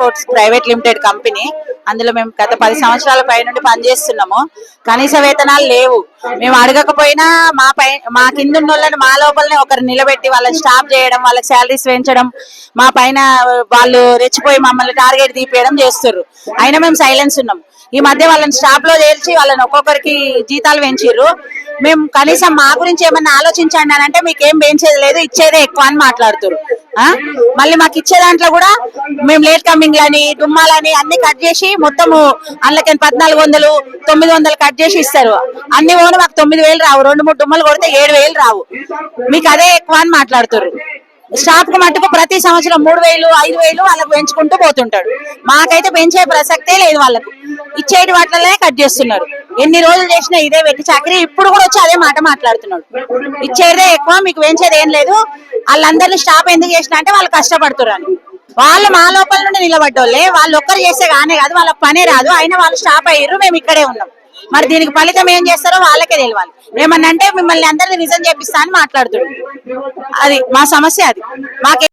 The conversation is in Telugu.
ట్రాన్స్పోర్ట్స్ ప్రైవేట్ లిమిటెడ్ కంపెనీ అందులో మేము గత పది సంవత్సరాల పై నుండి పనిచేస్తున్నాము. కనీస వేతనాలు లేవు. మేము అడగకపోయినా మా పై మా కింద ఉన్న వాళ్ళని మా లోపలనే ఒకరు నిలబెట్టి వాళ్ళని స్టాప్ చేయడం వాళ్ళకి శాలరీస్ పెంచడం మా పైన వాళ్ళు రెచ్చిపోయి మమ్మల్ని టార్గెట్ తీపియడం చేస్తున్నారు అయినా మేము సైలెన్స్ ఉన్నాం. ఈ మధ్య వాళ్ళని స్టాప్లో చేర్చి వాళ్ళని ఒక్కొక్కరికి జీతాలు పెంచిర్రు. మేము కనీసం మా గురించి ఏమన్నా ఆలోచించండి అని అంటే మీకు ఏం పెంచేది లేదు ఇచ్చేదే ఎక్కువ అని మాట్లాడుతున్నారు మళ్ళీ మాకు ఇచ్చే దాంట్లో కూడా మేము లేట్ కమింగ్ లని డుమ్మాలని అన్ని కట్ చేసి మొత్తము అందులోకి పద్నాలుగు వందలు తొమ్మిది వందలు కట్ చేసి ఇస్తారు. అన్ని పోను మాకు తొమ్మిది వేలు రావు. రెండు మూడు డుమ్మలు కొడితే ఏడు వేలు రావు. మీకు అదే ఎక్కువ అని మాట్లాడుతారు స్టాఫ్కు మట్టుకు ప్రతి సంవత్సరం మూడు వేలు ఐదు వేలు వాళ్ళకు పెంచుకుంటూ పోతుంటాడు. మాకైతే పెంచే ప్రసక్తే లేదు వాళ్ళకు. ఇచ్చేటి వాటిలోనే కట్ చేస్తున్నారు. ఎన్ని రోజులు చేసినా ఇదే పెట్టి చాకరీ. ఇప్పుడు కూడా వచ్చి అదే మాట మాట్లాడుతున్నాడు. ఇచ్చేదే ఎక్కువ మీకు పెంచేది ఏం లేదు. వాళ్ళందరినీ స్టాప్ ఎందుకు చేసిన అంటే వాళ్ళు కష్టపడుతున్నారు వాళ్ళు మా లోపల నుండి నిలబడ్డోళ్ళే. వాళ్ళు ఒక్కరు చేస్తే కానీ కాదు వాళ్ళ పనే రాదు. అయినా వాళ్ళు స్టాప్ అయ్యారు మేము ఇక్కడే ఉన్నాం. మరి దీనికి ఫలితం ఏం చేస్తారో వాళ్ళకే తెలియాలి ఏమన్నా అంటే మిమ్మల్ని అందరినీ నిజం చేపిస్తా అని మాట్లాడుతున్నాడు. అది మా సమస్య అది. మాకే